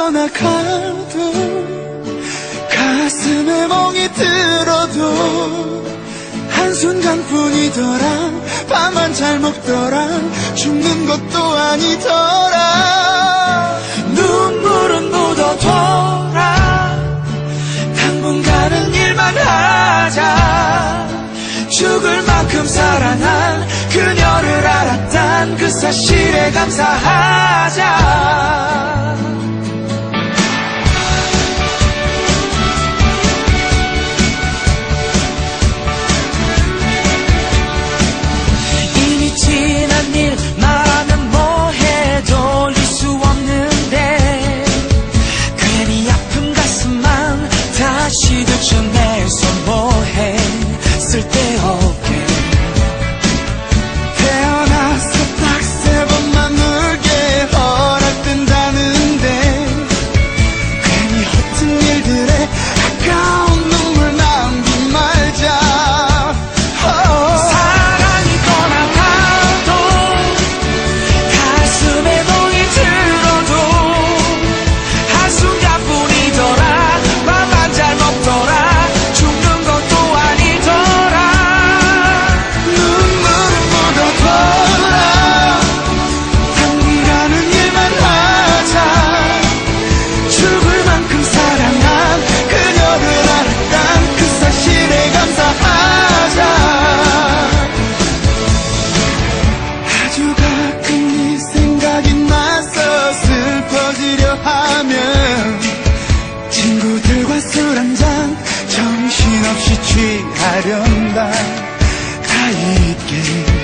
떠나가도 가슴에 멍이 들어도 한순간뿐이더라. 밥만 잘 먹더라. 죽는 것도 아니더라. 눈물은 묻어둬라. 당분간은 일만 하자. 죽을 만큼 사랑한 그녀를 알았단 그 사실에 감사하자 유지하련다 가 있게.